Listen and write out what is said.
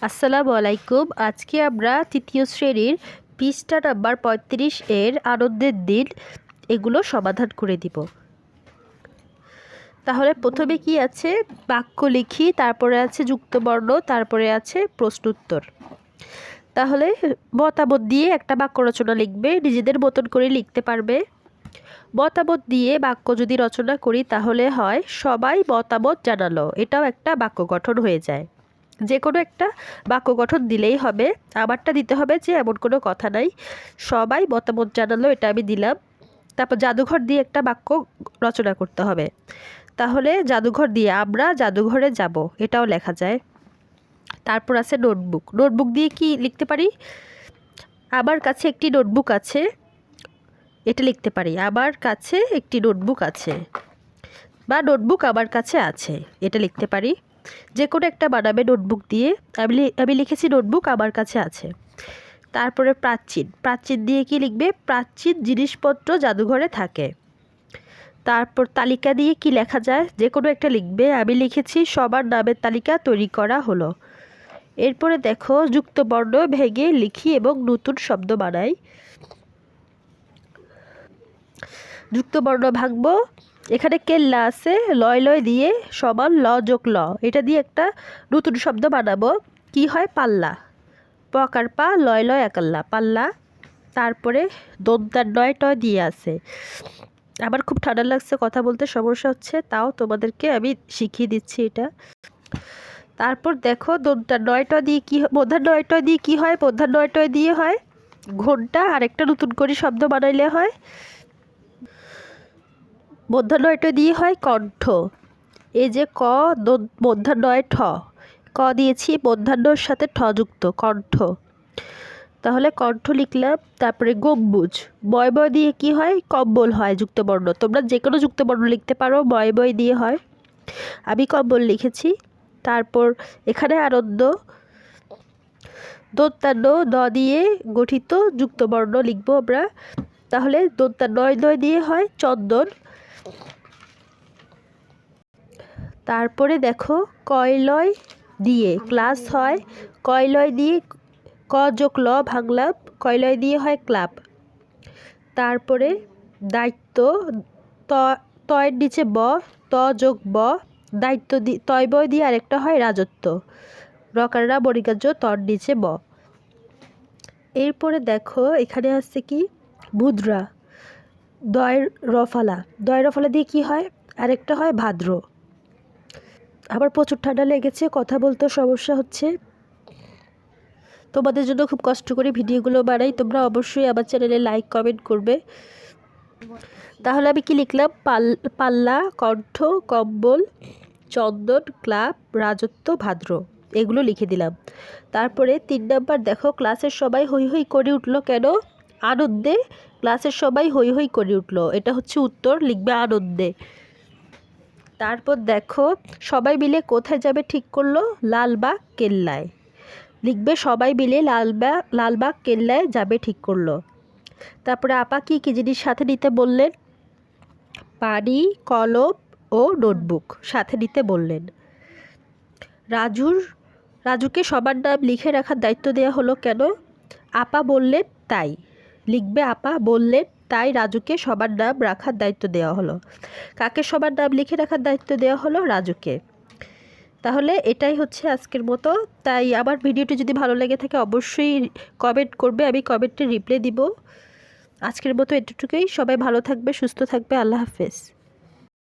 আসসালামু আলাইকুম। আজকে আমরা তৃতীয় শ্রেণির পৃষ্ঠা নাম্বার পঁয়ত্রিশ এর আনন্দের দিন এগুলো সমাধান করে দিব। তাহলে প্রথমে কি আছে? বাক্য লিখি, তারপরে আছে যুক্তবর্ণ, তারপরে আছে প্রশ্নোত্তর। তাহলে মতামত দিয়ে একটা বাক্য রচনা লিখবে, নিজেদের মতন করে লিখতে পারবে। মতামত দিয়ে বাক্য যদি রচনা করি, তাহলে হয়, সবাই মতামত জানালো। এটাও একটা বাক্য গঠন হয়ে যায়। যে কোনো একটা বাক্য গঠন দিলেই হবে। আমারটা দিতে হবে যে এমন কোনো কথা নাই। সবাই মতামত জানালো, এটা আমি দিলাম। তারপর জাদুঘর দিয়ে একটা বাক্য রচনা করতে হবে। তাহলে জাদুঘর দিয়ে আমরা জাদুঘরে যাব, এটাও লেখা যায়। তারপর আছে নোটবুক। নোটবুক দিয়ে কি লিখতে পারি? আমার কাছে একটি নোটবুক আছে, এটা লিখতে পারি। আমার কাছে একটি নোটবুক আছে বা নোটবুক আমার কাছে আছে, এটা লিখতে পারি। যে কোনো একটা বানাবে নোটবুক দিয়ে। আমি আমি লিখেছি নোটবুক আমার কাছে আছে। তারপরে প্রাচীন। প্রাচীন দিয়ে কি লিখবে? প্রাচীন জিনিসপত্র জাদুঘরে থাকে। তারপর তালিকা দিয়ে কি লেখা যায়? যে কোনো একটা লিখবে। আমি লিখেছি, সবার নামের তালিকা তৈরি করা হলো। এরপরে দেখো, যুক্তবর্ণ ভেঙে লিখি এবং নতুন শব্দ বানাই। যুক্তবর্ণ ভাঙবো। এখানে কেল্লা আছে, লয় লয় দিয়ে সমান ল যোগ ল। এটা দিয়ে একটা নতুন শব্দ বানাবো। কি হয়? পাল্লা। পকার পা, লয় লয় একাল্লা। পাল্লা, তারপরে দন্তার নয় টয় দিয়ে আছে। আমার খুব ঠান্ডা লাগছে কথা বলতে, সমস্যা হচ্ছে। তাও তোমাদেরকে আমি শিখিয়ে দিচ্ছি এটা। তারপর দেখো, দন্তার নয়টা দিয়ে কী বোধার নয়টা দিয়ে কী হয়? বোধার নয়টা দিয়ে হয় ঘণ্টা আরেকটা নতুন করে শব্দ বানাইলে হয়। মধ্যাহ্নয়টা দিয়ে হয় কণ্ঠ। এই যে ক মধ্যাহ্নয় ঠ। ক দিয়েছি মধ্যাহ্নর সাথে ঠ যুক্ত, কণ্ঠ। তাহলে কণ্ঠ লিখলাম, তারপরে গম্বুজ। বয় বয় দিয়ে কি হয়? কম্বল হয় যুক্তবর্ণ। তোমরা যে কোনো যুক্তবর্ণ লিখতে পারো বয় বয় দিয়ে হয়। আমি কম্বল লিখেছি, তারপর এখানে আনন্দ। দন্তান্ন, দ দিয়ে গঠিত যুক্তবর্ণ লিখব আমরা। তাহলে দন্তান্নয় নয় দিয়ে হয় চন্দন। তারপরে দেখো, কয়লয় দিয়ে ক্লাস হয়। কয়লয় দিয়ে ক যোগ ল ভাঙলাম কয়লয় দিয়ে হয় ক্লাব। তারপরে দায়িত্ব তয়ের নিচে ব, ত যোগ ব, দায়িত্ব দি, তয় বয় দিয়ে আরেকটা হয় রাজত্ব। রকাররা বরিকার্য, তর নিচে ব। এরপরে দেখো, এখানে আসছে কি? মুদ্রা। দয় রফালা দয় রফালা দিয়ে কি হয়? আরেকটা হয় ভাদ্র। আবার প্রচুর ঠান্ডা লেগেছে, কথা বলতেও সমস্যা হচ্ছে। তোমাদের জন্য খুব কষ্ট করে ভিডিওগুলো বানাই, তোমরা অবশ্যই আমার চ্যানেলে লাইক, কমেন্ট করবে। তাহলে আমি কি লিখলাম? পাল, পাল্লা, কণ্ঠ, কম্বল, চন্দন, ক্লাব, রাজত্ব, ভাদ্র। এগুলো লিখে দিলাম। তারপরে তিন নাম্বার, দেখো, ক্লাসের সবাই হই হই করে উঠল কেন? আনন্দে ক্লাসের সবাই হই হই করে উঠল। এটা হচ্ছে উত্তর, লিখবে আনন্দে। তারপর দেখো, সবাই মিলে কোথায় যাবে ঠিক করল? লালবাগ, কেল্লায়। লিখবে, সবাই মিলে লালবাগ লালবাগ, কেল্লায় যাবে ঠিক করল। তারপরে আপা কি, কী জিনিস সাথে নিতে বললেন? পানি, কলম ও নোটবুক সাথে নিতে বললেন। রাজুর, রাজুকে সবার নাম লিখে রাখার দায়িত্ব দেওয়া হলো কেন? আপা বললেন, তাই। লিখবে, আপা বললেন তাই রাজুকে সবার নাম রাখার দায়িত্ব দেওয়া হলো। কাকে সবার নাম লিখে রাখার দায়িত্ব দেওয়া হলো? রাজুকে। তাহলে এটাই হচ্ছে আজকের মতো। তাই আমার ভিডিওটি যদি ভালো লেগে থাকে, অবশ্যই কমেন্ট করবে, আমি কমেন্টে রিপ্লাই দিব। আজকের মতো এটুকুই সবাই ভালো থাকবে, সুস্থ থাকবে। আল্লাহ হাফেজ।